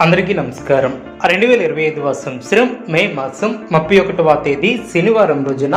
అందరికీ నమస్కారం. రెండు వేల ఇరవై ఐదవ సంవత్సరం మే మాసం ముప్పై ఒకటవ తేదీ శనివారం రోజున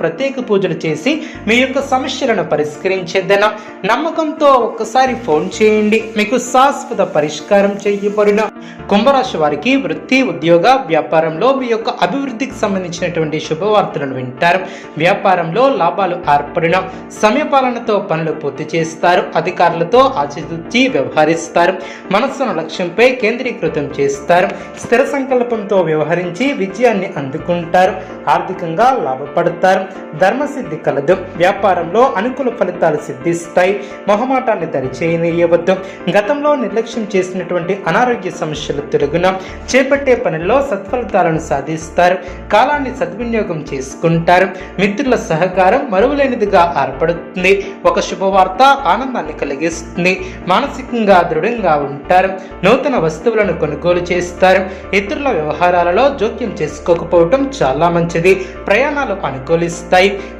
ప్రత్యేక పూజలు చేసి మీ యొక్క సమస్యలను పరిష్కరించేద్దన నమ్మకంతో ఒక్కసారి ఫోన్ చేయండి. మీకు శాశ్వత పరిష్కారం చేయబడిన. కుంభరాశి వారికి వృత్తి ఉద్యోగ వ్యాపారంలో మీ యొక్క అభివృద్ధికి సంబంధించినటువంటి శుభవార్తలను వింటారు. వ్యాపారంలో లాభాలు ఏర్పడిన. సమయపాలనతో పనులు పూర్తి చేస్తారు. అధికారులతో ఆచితూచి వ్యవహరిస్తారు. మనస్సును లక్ష్యంపై కేంద్రీకృతం చేస్తారు. స్థిర సంకల్పంతో వ్యవహరించి విజయాన్ని అందుకుంటారు. ఆర్థికంగా లాభపడతారు. ధర్మసిద్ధి కలదు. వ్యాపారంలో అనుకూల ఫలితాలు సిద్ధిస్తాయి. మొహమాటాన్ని దరిచేయనీయవద్దు గతంలో నిర్లక్ష్యం చేసినటువంటి అనారోగ్య సమస్యలు తొలగున చేపట్టే పనుల్లో సత్ఫలితాలను సాధిస్తారు. కాలాన్ని సద్వినియోగం చేసుకుంటారు. మిత్రుల సహకారం మరువలేనిదిగా ఏర్పడుతుంది. ఒక శుభవార్త ఆనందాన్ని కలిగిస్తుంది. మానసికంగా దృఢంగా ఉంటారు. నూతన వస్తువులను కొనుగోలు చేస్తారు. ఇతరుల వ్యవహారాలలో జోక్యం చేసుకోకపోవటం చాలా మంచిది. ప్రయాణాలు అనుకూలిస్తాయి.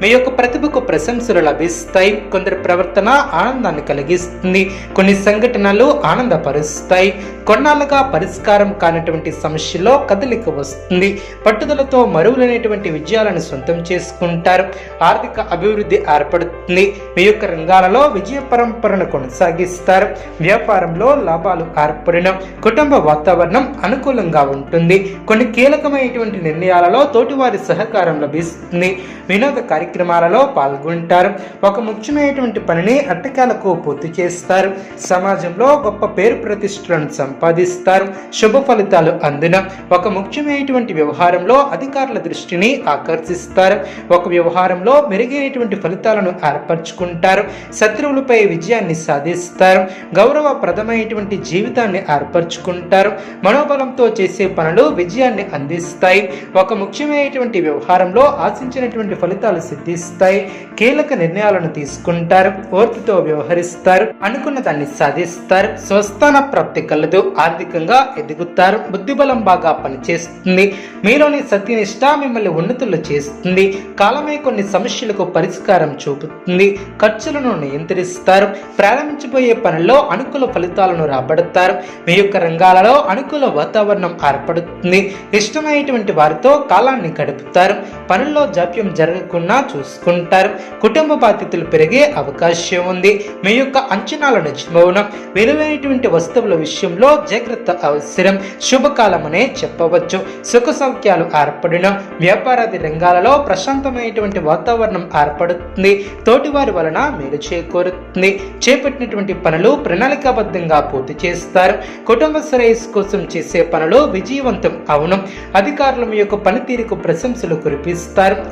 మీ యొక్క ప్రతిభకు ప్రశంసలు లభిస్తాయి. కొందరి ప్రవర్తన ఆనందాన్ని కలిగిస్తుంది. కొన్ని సంఘటనలు ఆనందపరుస్తాయి. కొన్నాళ్ళుగా పరిష్కారం కానటువంటి సమస్యలో కదలిక వస్తుంది. పట్టుదలతో మరువులైనటువంటి విజయాలను సొంతం చేసుకుంటారు. ఆర్థిక అభివృద్ధి ఏర్పడుతుంది. మీ యొక్క రంగాలలో విజయ పరంపరను కొనసాగిస్తారు. వ్యాపారంలో లాభాలు ఏర్పడిన కుటుంబ వాతావరణం అనుకూలంగా ఉంటుంది. కొన్ని కీలకమైనటువంటి నిర్ణయాలలో తోటివారి సహకారం లభిస్తుంది. వినోద కార్యక్రమాలలో పాల్గొంటారు. ఒక ముఖ్యమైనటువంటి పనిని అట్టకాలకు పూర్తి చేస్తారు. సమాజంలో గొప్ప పేరు ప్రతిష్టలను సంపాదిస్తారు. శుభ ఫలితాలు అందిన ఒక ముఖ్యమైనటువంటి వ్యవహారంలో అధికారుల దృష్టిని ఆకర్షిస్తారు. ఒక వ్యవహారంలో మెరుగైనటువంటి ఫలితాలను ఏర్పరచుకుంటారు. శత్రువులపై విజయాన్ని సాధిస్తారు. గౌరవప్రదమైనటువంటి జీవితాన్ని ఏర్పరచుకుంటారు. మనోబలంతో చేసే పనులు విజయాన్ని అందిస్తాయి. ఒక ముఖ్యమైనటువంటి వ్యవహారంలో ఆశించినటువంటి ఫలితాలు సిద్ధిస్తాయి. కీలక నిర్ణయాలను తీసుకుంటారు. ఓర్పుతో వ్యవహరిస్తారు. అనుకున్న దాన్ని సాధిస్తారు. స్వస్థాన ప్రాప్తి కలదు. ఆర్థికంగా ఎదుగుతారు. బుద్ధిబలం బాగా పనిచేస్తుంది. మీలోని సత్యనిష్ట మిమ్మల్ని ఉన్నతులు చేస్తుంది. కాలమే కొన్ని సమస్యలకు పరిష్కారం చూపుతుంది. ఖర్చులను నియంత్రిస్తారు. ప్రారంభించబోయే పనుల్లో అనుకూల ఫలితాలను రాబడతారు. మీ యొక్క రంగాలలో అనుకూల వాతావరణం ఏర్పడుతుంది. ఇష్టమైనటువంటి వారితో కాలాన్ని గడుపుతారు. పనుల్లో జాప్యం జరగకుండా చూసుకుంటారు. కుటుంబ బాధ్యతలు పెరిగే అవకాశం ఉంది. మీ యొక్క అంచనాల నిజమౌనం విలువైనటువంటి వస్తువుల విషయంలో జాగ్రత్త అవసరం. శుభకాలమనే చెప్పవచ్చు. సుఖ సౌఖ్యాలు ఏర్పడిన వ్యాపారాది రంగాలలో ప్రశాంతమైనటువంటి వాతావరణం ఏర్పడుతుంది. తోటివారి వలన మేలు చేకూరుతుంది. చేపట్టినటువంటి పనులు ప్రణాళికాబద్ధంగా పూర్తి చేస్తారు. కుటుంబ శ్రేయస్సు కోసం చేసే పనులు విజయవంతం అవును. అధికారులు మీ యొక్క పనితీరుకు ప్రశంసలు కురిపిస్తారు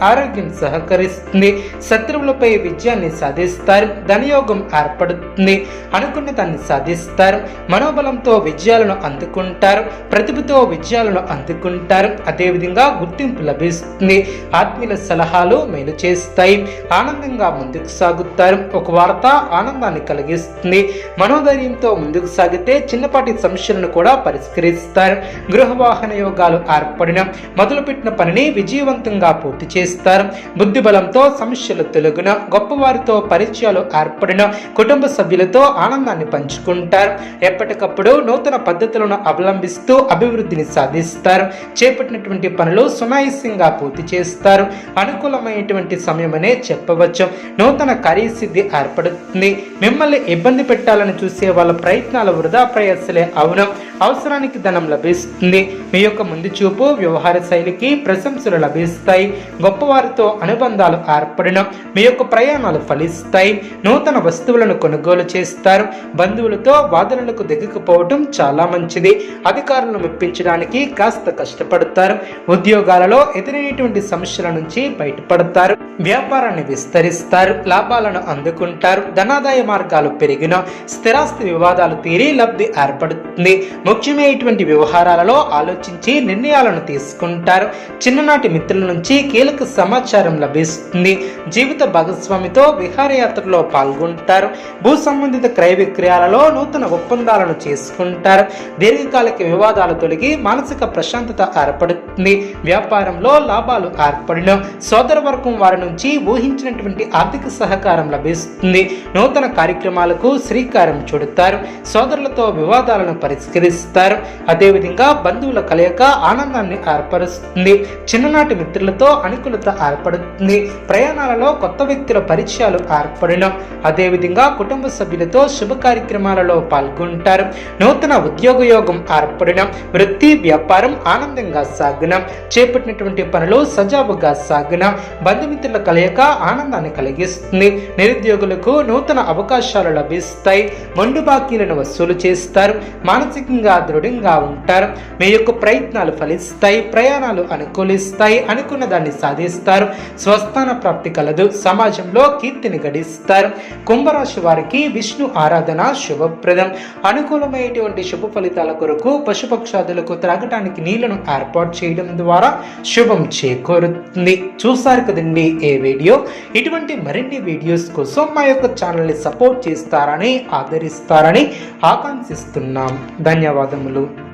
ఆరోగ్యం సహకరిస్తుంది శత్రువులపై విజయాన్ని సాధిస్తారు ధనయోగం ఏర్పడుతుంది. అనుకున్న దాన్ని సాధిస్తారు మనోబలంతో విజయాలను అందుకుంటారు ప్రతిభతో విజయాలను అందుకుంటారు అదేవిధంగా గుర్తింపు లభిస్తుంది. ఆత్మీయుల సలహాలు మేలు చేస్తాయి ఆనందంగా ముందుకు సాగుతారు ఒక వార్త ఆనందాన్ని కలిగిస్తుంది. మనోధైర్యంతో ముందుకు సాగితే చిన్నపాటి సమస్యలను కూడా పరిష్కరిస్తారు. గృహవాహన యోగాలు ఏర్పడిన మొదలుపెట్టిన పనిని విజయవంతంగా పూర్తి చేస్తారు. బుద్ధి బలంతో సమస్యలు తొలగిన గొప్పవారితో పరిచయాలు ఏర్పడిన కుటుంబ సభ్యులతో ఆనందాన్ని పంచుకుంటారు. ఎప్పటికప్పుడు నూతన పద్ధతులను అవలంబిస్తూ అభివృద్ధిని సాధిస్తారు. చేపట్టినటువంటి పనులు సునాయాసంగా పూర్తి చేస్తారు. అనుకూలమైనటువంటి సమయమనే చెప్పవచ్చు. నూతన కార్యసిద్ధి ఏర్పడుతుంది. మిమ్మల్ని ఇబ్బంది పెట్టాలని చూసే వాళ్ళ ప్రయత్నాలు వృధా ప్రయాసలే అవును. అవసరానికి ధనం లభిస్తుంది. మీ యొక్క ముందు చూపు వ్యవహార శైలికి ప్రశంసలు లభిస్తాయి. గొప్పవారితో అనుబంధాలు ఏర్పడిన. మీ యొక్క ప్రయాణాలు ఫలిస్తాయి. నూతన వస్తువులను కొనుగోలు చేస్తారు. బంధువులతో వాదనలకు దిగకపోవడం చాలా మంచిది. అధికారులను మెప్పించడానికి కాస్త కష్టపడతారు. ఉద్యోగాలలో ఎదురైనటువంటి సమస్యల నుంచి బయటపడతారు. వ్యాపారాన్ని విస్తరిస్తారు. లాభాలను అందుకుంటారు. ధనాదాయ మార్గాలు పెరిగిన స్థిరాస్తి వివాదాలు తీరి లబ్ధి ఏర్పడుతుంది. ముఖ్యమైనటువంటి వ్యవహారాలలో ఆలోచించి నిర్ణయాలను తీసుకుంటారు. చిన్ననాటి మిత్రుల నుంచి కీలక సమాచారం లభిస్తుంది. జీవిత భాగస్వామితో విహారయాత్రలో పాల్గొంటారు. భూ సంబంధిత క్రయ విక్రయాలలో నూతన ఒప్పందాలను చేసుకుంటారు. దీర్ఘకాలిక వివాదాలు తొలగి మానసిక ప్రశాంతత ఏర్పడుతుంది. వ్యాపారంలో లాభాలు ఏర్పడిన సోదర వర్గం వారి నుంచి ఊహించినటువంటి ఆర్థిక సహకారం లభిస్తుంది. నూతన కార్యక్రమాలకు శ్రీకారం చుడతారు. సోదరులతో వివాదాలను పరిష్కరిస్తారు. అదేవిధంగా బంధువుల కలయిక ఆనందాన్ని ఏర్పరుస్తుంది. చిన్ననాటి మిత్రులతో అనుకూలత ఏర్పడుతుంది. ప్రయాణాలలో కొత్త వ్యక్తుల పరిచయాలు ఏర్పడిన అదేవిధంగా కుటుంబ సభ్యులతో శుభ కార్యక్రమాలలో పాల్గొంటారు. నూతన ఉద్యోగ యోగం ఏర్పడిన వృత్తి వ్యాపారం ఆనందంగా సాగిన చేపట్టినటువంటి పనులు సజావుగా సాగిన బంధుమిత్రుల కలయిక ఆనందాన్ని కలిగిస్తుంది. నిరుద్యోగులకు నూతన అవకాశాలు లభిస్తాయి. మొండు బాకీలను వసూలు చేస్తారు. మానసికంగా దృఢంగా ఉంటారు. మీ యొక్క ప్రయత్నాలు ఫలిస్తాయి. ప్రయాణాలు అనుకూలిస్తాయి. అనుకున్న దాన్ని సాధిస్తారు. స్వస్థాన ప్రాప్తి కలదు. సమాజంలో కీర్తిని గడిస్తారు. కుంభరాశి వారికి విష్ణు ఆరాధన శుభప్రదం. అనుకూలమైనటువంటి శుభ ఫలితాల కొరకు పశుపక్షాదులకు త్రాగటానికి నీళ్ళను ఏర్పాటు చేయడం ద్వారా శుభం చేకూరుతుంది. చూసారు కదండి ఏ వీడియో? ఇటువంటి మరిన్ని వీడియోస్ కోసం మా యొక్క ఛానల్ని సపోర్ట్ చేస్తారని ఆదరిస్తారని ఆకాంక్షిస్తున్నాం. ధన్యవాదములు.